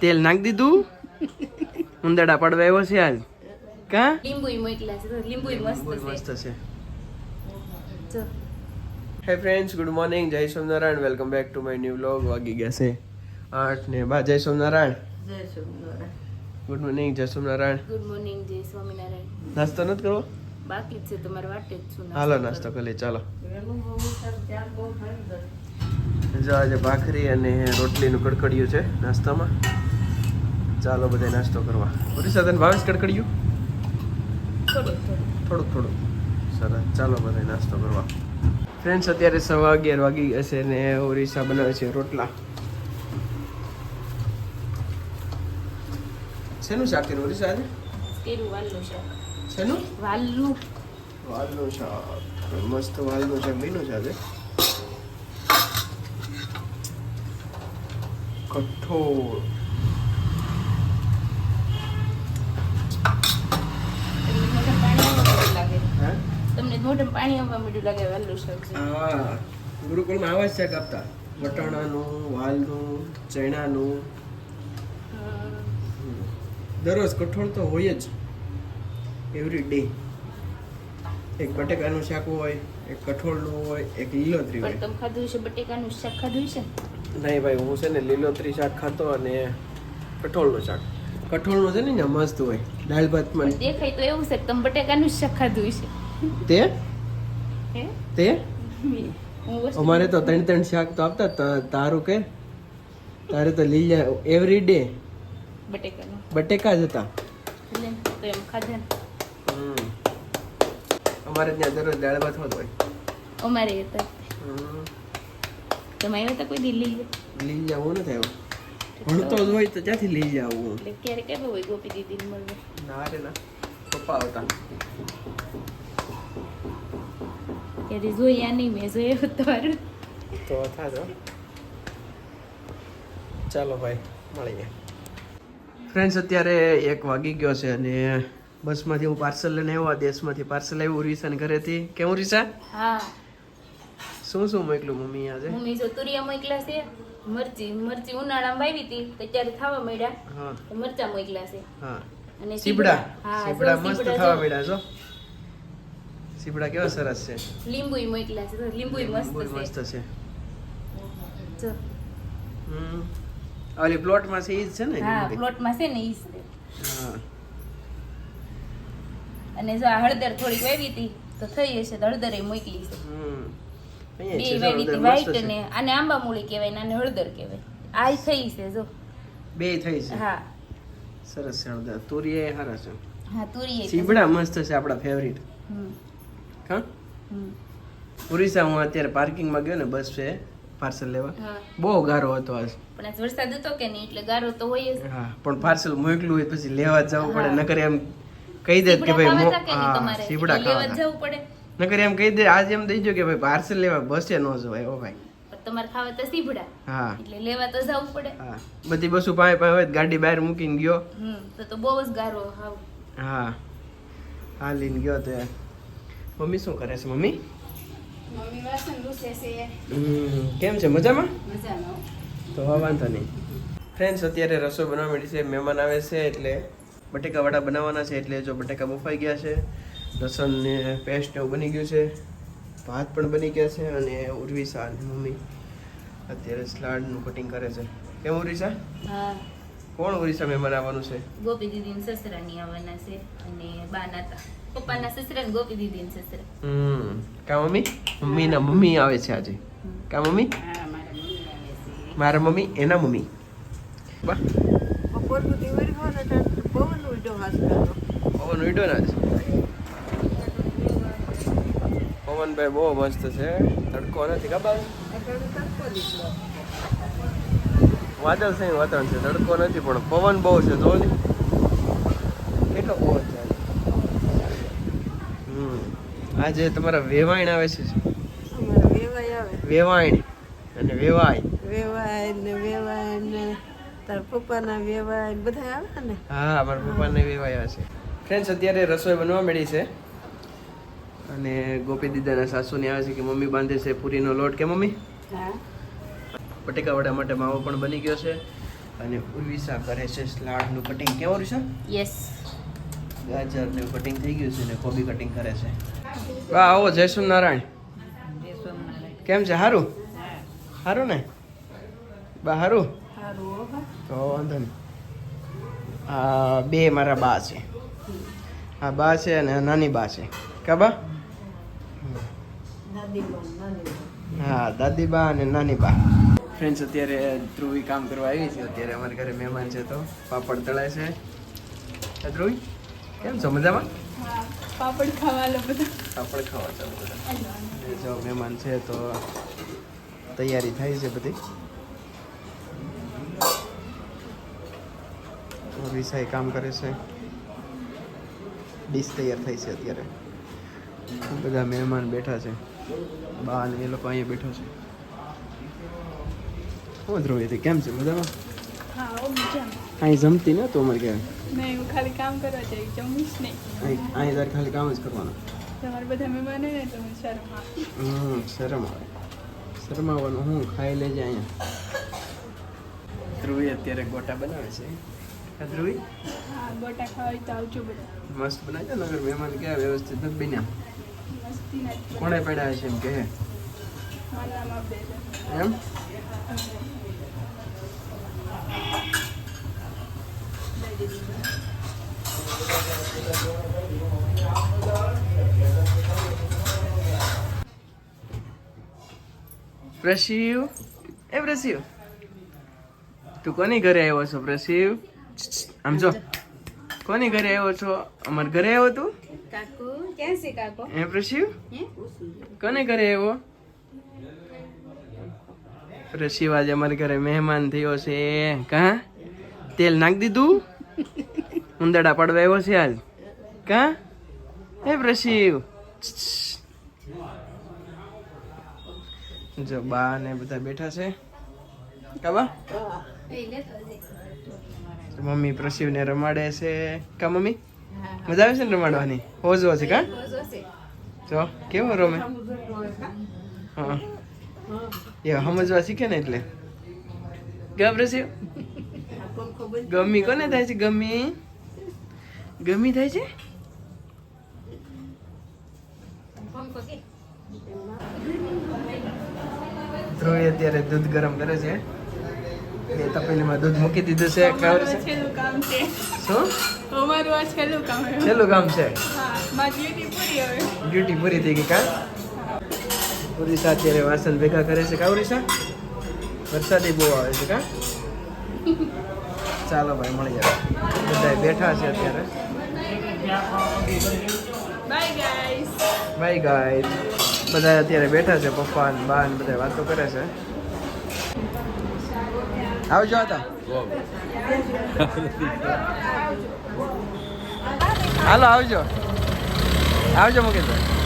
તેલ નાખી દીધું. ઉંદરડા પડવા આવ્યો છે આજ કા? લીંબુ છે. લીંબુ મસ્ત મસ્ત છે. હે ફ્રેન્ડ્સ ગુડ મોર્નિંગ જય Somnarayan welcome back to my new vlog વાગી ગયા છે આઠ ને બા જય સોમનારાયણ ગુડ મોર્નિંગ જય સોમનારાયણ ગુડ મોર્નિંગ જય સ્વામિનારાયણ. નાસ્તો નથી કરવો? બાકી છે તમારે વાટે જ છું હાલો નાસ્તો કરી ચાલો. જો આજે ભાખરી અને રોટલીનું કડકડિયું છે નાસ્તામાં. ચાલો બધા નાસ્તો કરવા. ઓરિસા તને ભાવેશ કડકડિયું? થોડું થોડું થોડુંક થોડુંક. સરસ. ચાલો બધા નાસ્તો કરવા. ફ્રેન્ડ્સ અત્યારે સવા અગિયાર વાગી હશે છે ને ઓરિસા બનાવે છે રોટલા. શેનું શાક કર્યું ઓરિસા આજે? વાલનું શાક. શેનું? વાલનું. વાલનું શાક. મસ્ત વાલનું શાક મીનું છે આજે. મોઢે પાણી આવવા મળ્યું લાગે તમને મોઢે પાણી આવવા મળ્યું લાગે શાક છે. હા ગુરુકુળમાં આવા જ શાક આપતા. વટાણાનું વાલનું ચણાનું. દરરોજ કઠોળ તો હોય જ. એવરી ડે એક બટેકાનું શાક હોય એક કઠોળનું હોય એક લીલોતરી હોય. તમે ખાધું છે બટેકાનું શાક ખાધું છે નહીં ભાઈ હું છે ને લીલોતરી શાક ખાતો અને કઠોળનું શાક. કઠોળનું છે ને ને મસ્ત હોય. દાળ ભાતમાં દેખાય તો એવું છે કે તમે બટેકાનું શાક ખાધું છે તે? હે? તે? અમારે તો ત્રણ ત્રણ શાક તો આપતા તારું કે? તારે તો લીલા એવરી ડે બટેકાનું. બટેકા જ હતા. એટલે તો એમ ખાધા. અમારે ત્યાં દરરોજ દાળ ભાત હોત હોય. અમારે હતા તો. તમે આવ્યા હતા કોઈ દિલ્હી? લઈ જવું નથી આવ્યો. ભણતો જ હોય તો ત્યાંથી લઈ જાવું એટલે ક્યારેક આવ્યો હોય ગોપી દીદીને મળવા ના રે ના. પપ્પા આવતા. ત્યારે જોયા નહીં મેં જોયું તમારું. તો થાજો ચાલો ભાઈ મળીએ. ફ્રેન્ડ્સ અત્યારે એક વાગી ગયો છે અને બસમાંથી હું પાર્સલ લઈને આવ્યો દેશમાંથી પાર્સલ આવ્યું ઉરીસાને ઘરેથી. કેવું ઉરીસા હા. શું શું મોકલું મમ્મી આજે? મમ્મી જો તુરિયા મોકલા છે મરચી મરચી ઉનાળામાં વાવી હતી તો ત્યારે થવા મળ્યા હા. મરચા મોકલા છે. હા. અને સીબડા? સીબડા મસ્ત ખાવા થવા જો. મળ્યા છો? સીબડા કેવા સરસ છે? લીંબુ મોકલા છે લીંબુ મસ્ત છે. મસ્ત છે. જો. હમ. ઓલી પ્લોટમાં છે ઈ જ છે ને હા? પ્લોટમાં છે ને ઈ છે. હા. અને જો આ હળદર થોડીક વાવી હતી તો થઈ હશે તો હળદર મોકલી છે. બે વાવી હતી વ્હાઈટ. ને આને આંબા મૂળી કહેવાય ને આને હળદર કહેવાય. આ થઈ છે જો. બે થઈ છે. હા. સરસ છે હળદર. તુરી એ સારા છે. હા તુરી એ સીબડા મસ્ત છે આપણા ફેવરિટ હમ. હા? હમ. હું અત્યારે પાર્કિંગમાં ગયો ને બસ છે પાર્સલ લેવા. બહુ ગારો હતો આજ. પણ આજ વરસાદ હતો કે નહીં એટલે ગારો તો હોય જ. હા પણ પાર્સલ મોકલું હોય પછી લેવા જવું પડે. નકર એમ કહી દે કે ભાઈ સીબડા ખાવા જવું પડે. નકર એમ કહી દે આજ એમ દઈ જો કે ભાઈ પાર્સલ લેવા બસે ન જવાય ઓ ભાઈ. તમારે ખાવા તો સીબડા હા. એટલે લેવા તો જવું પડે. હા. બધી બસુ પાસે પાસે હોય ગાડી બહાર મૂકીને ગયો. હમ તો તો બહુ જ ગારો હાવ. હા. હા લઈને ગયો તો મમ્મી શું કરે છે મમ્મી? મમ્મી વાસણ લૂસે છે. હમ, કેમ છે મજામાં? મજામાં. તો હવે વાંધો નહીં. ફ્રેન્ડ્સ અત્યારે રસોઈ બનાવવા માંડી છે મહેમાન આવે છે એટલે બટેકા વડા બનાવવાના છે એટલે જો બટેકા બફાઈ ગયા છે લસણ ને પેસ્ટ એવું બની ગયું છે ભાત પણ બની ગયા છે અને ઉર્વિશા અને મમ્મી અત્યારે સ્લાડનું કટિંગ કરે છે. કેમ ઉર્વિશા? હા. કોણ ઉર્વિશા મહેમાન આવવાનું છે? ગોપી દીદી સસરાની આવવાના છે અને બા નાતા પપ્પાના સસરા ને ગોપી દીદી સસરા. હમ. કા મમ્મી? મમ્મીના મમ્મી આવે છે આજે. કા મમ્મી? મારા મમ્મી? એના મમ્મી. બા. સુધી વરસાદ હતો, પવન ઉડ્યો હાસકારો. પવન ઉડ્યો ને પવનભાઈ બહુ મસ્ત છે તડકો નથી ખબર. વાદળ છે વાતાવરણ છે તડકો નથી પણ પવન બહુ છે જો ને કેટલો પવન છે આજે. હમ આજે તમારા વેવાણ આવે છે વેવાય આવે. વેવાણ અને વેવાય વેવાય ને વેવાય ને તારા પપ્પાના વેવાય બધા આવે ને? હા મારા પપ્પાના વેવાય આવ્યા છે. ફ્રેન્ડ્સ અત્યારે રસોઈ બનવા મળી છે. અને ગોપી દીદાના સાસુને આવે છે કે મમ્મી બાંધે છે પૂરીનો લોટ. કે મમ્મી? હા. બટેકા વડા માટે માવો પણ બની ગયો છે. અને ઉર્વિશા કરે છે સ્લાડનું કટિંગ કેવું છે યસ ગાજરનું કટિંગ થઈ ગયું છે ને કોબી કટિંગ કરે છે. વાહ આવો જય નારાયણ કેમ છે? સારું સારું ને? બા સારું તો વાંધો નહીં. આ બે મારા બા છે. આ બા છે અને નાની બા છે. કા બા? હા દાદી બા અને નાની બા. ફ્રેન્ડ્સ અત્યારે ધ્રુવી કામ કરવા આવી છે. અત્યારે અમારા ઘરે મહેમાન છે તો પાપડ તળાય છે. ધ્રુવી? કેમ છો? મજામાં? પાપડ ખાવા બધા. પાપડ ખાવા ચાલુ બધા. જો મહેમાન છે તો તૈયારી થાય છે બધી. વિસાઈ કામ કરે છે. ડીશ તૈયાર થઈ છે અત્યારે. બધા મહેમાન બેઠા છે. બા અને એ લોકો અહીંયા બેઠા છે. હું ધ્રુવી કેમ છે? મજામાં? અહીં જમતી ને તો અમારે કહેવાય નહીં હું ખાલી કામ કરવા જઈ જમીશ નહીં. અહીં તારે ખાલી કામ જ કરવાનું. તમારે બધા મહેમાન ને તો શરમ આવે. હમ શરમ આવે. શરમ હું ખાઈ લેજે અહીંયા. ધ્રુવી અત્યારે ગોટા બનાવે છે. હા, હા ગોટા ખાવા તો આવજો બધા. મસ્ત બનાવજો નગર મહેમાન કયા વ્યવસ્થિત નથી બન્યા. કોણે પડ્યા છે એમ કે એમ? પ્રશિવ એ પ્રશિવ તું કોની ઘરે આવ્યો છો પ્રશિવ આમ જો. કોની ઘરે આવ્યો છો? અમાર ઘરે આવ્યો તું? કાકુ ક્યાં છે કાકો? એ પ્રશિવ? કોને ઘરે આવ્યો પ્રશિવ આજે અમારા ઘરે મહેમાન થયો છે. કા? તેલ નાખી દીધું? ઉંદરડા પડવા આવ્યો છે આજ કા? હે પ્રશિવ? જો બા ને બધા બેઠા છે. કા બા? મમ્મી પ્રશિવને રમાડે છે. કા મમ્મી? મજા આવે છે ને રમાડવાની? હોજો છે કા? જો કેવો રમે? હા. એ સમજવા શીખે ને એટલે. ગભરે છે ગમી કોને થાય છે ગમી? ગમી થાય છે? ધ્રુવી અત્યારે દૂધ ગરમ કરે છે. બે તપેલીમાં દૂધ મૂકી દીધું છે ખબર છે? છેલ્લું કામ છે. શું? અમારું આ છેલ્લું કામ છે. છેલ્લું કામ છે? હા મારી ડ્યુટી પૂરી હવે. ડ્યુટી પૂરી થઈ ગઈ કા? પૂરી અત્યારે વાસણ ભેગા કરે છે કાવરી સા વરસાદી બહુ આવે છે કા? ચાલો ભાઈ મળી જાય બધા બેઠા છે અત્યારે. બાય ગાઈસ બાય ગાઈસ બધા અત્યારે બેઠા છે પપ્પા ને બા ને બધા વાતો કરે છે. આવજો હતા હાલો આવજો. આવજો મુકેશભાઈ.